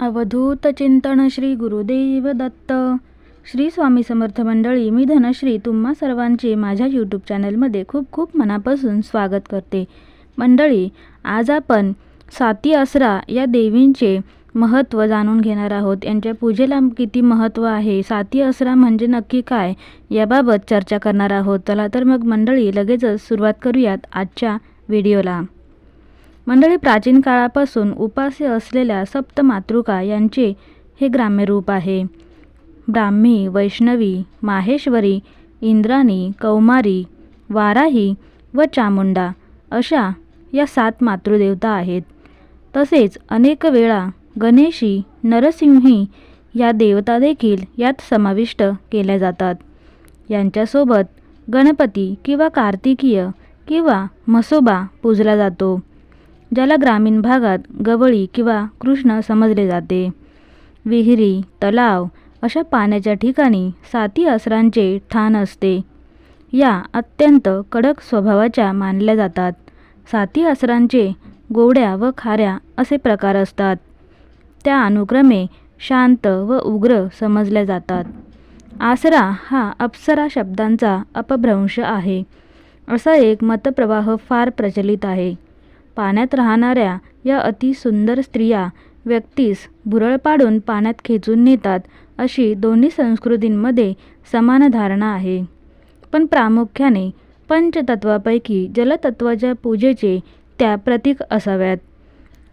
अवधूत चिंतन श्री गुरुदेव दत्त. श्री स्वामी समर्थ मंडळी मी धनश्री तुम्हा सर्वांचे माझ्या यूट्यूब चॅनलमध्ये खूप खूप मनापासून स्वागत करते. मंडळी आज आपण साती आसरा या देवींचे महत्त्व जाणून घेणार आहोत. यांच्या पूजेला किती महत्त्व आहे? साती आसरा म्हणजे नक्की काय? याबाबत चर्चा करणार आहोत. चला तर मग मंडळी लगेचच सुरुवात करूयात आजच्या व्हिडिओला. मंडळी प्राचीन काळापासून उपास्य असलेल्या सप्तमातृका यांचे हे ग्राम्य रूप आहे. ब्राह्मी वैष्णवी माहेश्वरी इंद्राणी कौमारी वाराही व चामुंडा अशा या सात मातृदेवता आहेत. तसेच अनेक वेळा गणेशी नरसिंही या देवता देखील यात समाविष्ट केल्या जातात. यांच्यासोबत गणपती किंवा कार्तिकीय किंवा म्हसोबा पूजला जातो. ज्याला ग्रामीण भागात गवळी किंवा कृष्ण समजले जाते. विहिरी तलाव अशा पाण्याच्या ठिकाणी साती आसरांचे ठाण असते. या अत्यंत कडक स्वभावाच्या मानल्या जातात. साती आसरांचे गोड्या व खाऱ्या असे प्रकार असतात. त्या अनुक्रमे शांत व उग्र समजल्या जातात. आसरा हा अप्सरा शब्दांचा अपभ्रंश आहे. असा एक मतप्रवाह फार प्रचलित आहे. पाण्यात राहणाऱ्या या अतिसुंदर स्त्रिया व्यक्तीस भुरळ पाडून पाण्यात खेचून नेतात अशी दोन्ही संस्कृतींमध्ये समान धारणा आहे. पण प्रामुख्याने पंचतत्वापैकी जलतत्वाच्या पूजेचे त्या प्रतीक असाव्यात.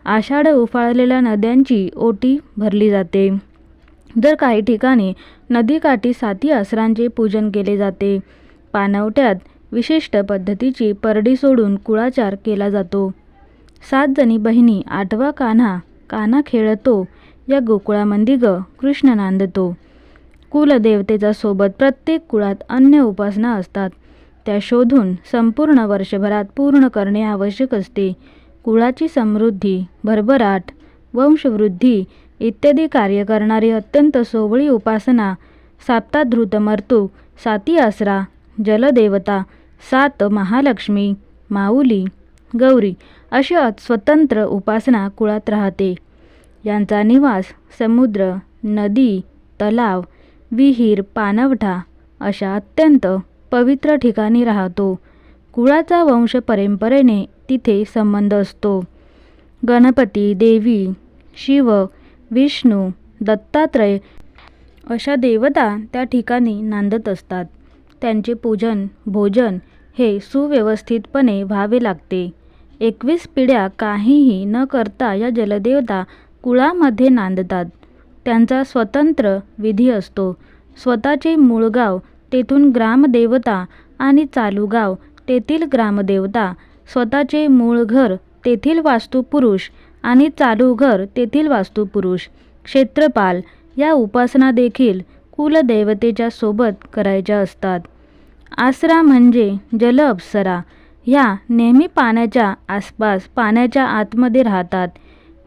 आषाढ उफाळलेल्या नद्यांची ओटी भरली जाते. जर काही ठिकाणी नदीकाठी साती आसरांचे पूजन केले जाते. पाणवट्यात विशिष्ट पद्धतीची परडी सोडून कुळाचार केला जातो. सात जणी बहिणी आठवा कान्हा कान्हा खेळतो या गोकुळामंदी ग कृष्ण नांदतो. कुलदेवतेचा सोबत प्रत्येक कुळात अन्य उपासना असतात. त्या शोधून संपूर्ण वर्षभरात पूर्ण करणे आवश्यक असते. कुळाची समृद्धी भरभराट वंशवृद्धी इत्यादी कार्य करणारी अत्यंत सोवळी उपासना साप्ताधृतमर्तू साती आसरा जलदेवता सात महालक्ष्मी माऊली गौरी अशा स्वतंत्र उपासना कुळात राहते. यांचा निवास समुद्र नदी तलाव विहीर पाणवठा अशा अत्यंत पवित्र ठिकाणी राहतो. कुळाचा वंश परंपरेने तिथे संबंध असतो. गणपती देवी शिव विष्णू दत्तात्रय अशा देवता त्या ठिकाणी नांदत असतात. त्यांचे पूजन भोजन हे सुव्यवस्थितपणे व्हावे लागते. एकवीस पिढ्या काहीही न करता या जलदेवता कुळामध्ये नांदतात. त्यांचा स्वतंत्र विधी असतो. स्वतःचे मूळ गाव तेथून ग्रामदेवता आणि चालूगाव तेथील ग्रामदेवता स्वतःचे मूळ घर तेथील वास्तुपुरुष आणि चालू घर तेथील वास्तुपुरुष क्षेत्रपाल या उपासना देखील कुलदेवतेच्या सोबत करायच्या असतात. आसरा म्हणजे जल अप्सरा. ह्या नेहमी पाण्याच्या आसपास पाण्याच्या आतमध्ये राहतात.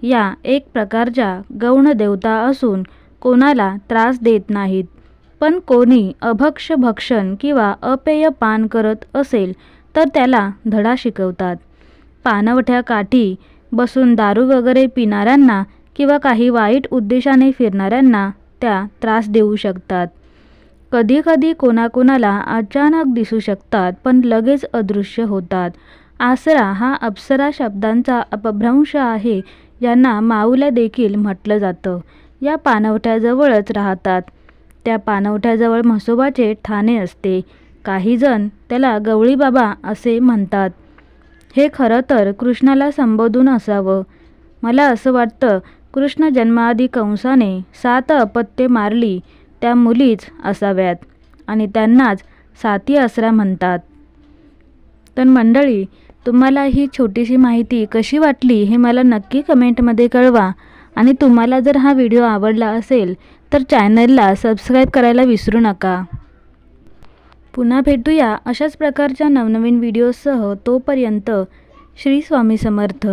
या एक प्रकारच्या गौण देवता असून कोणाला त्रास देत नाहीत. पण कोणी अभक्ष भक्षण किंवा अपेय पान करत असेल तर त्याला धडा शिकवतात. पानवठ्या काठी बसून दारू वगैरे पिणाऱ्यांना किंवा काही वाईट उद्देशाने फिरणाऱ्यांना त्या त्रास देऊ शकतात. कधीकधी कोणाकोणाला अचानक दिसू शकतात पण लगेच अदृश्य होतात. आसरा हा अप्सरा शब्दांचा अपभ्रंश आहे यांना माऊल्या देखील म्हटलं जातं. या पाणवठ्याजवळच राहतात. त्या पाणवठ्याजवळ म्हसोबाचे ठाणे असते. काहीजण त्याला गवळीबाबा असे म्हणतात. हे खरं तर कृष्णाला संबोधून असावं. मला असं वाटतं कृष्ण जन्माआधी कंसाने सात अपत्ये मारली त्या मुलीच असाव्यात आणि त्यांनाच साती आसरा म्हणतात. तर मंडळी तुम्हाला ही छोटीशी माहिती कशी वाटली हे मला नक्की कमेंटमध्ये कळवा आणि तुम्हाला जर हा व्हिडिओ आवडला असेल तर चॅनलला सबस्क्राईब करायला विसरू नका. पुन्हा भेटूया अशाच प्रकारच्या नवनवीन व्हिडिओसह तोपर्यंत श्री स्वामी समर्थ.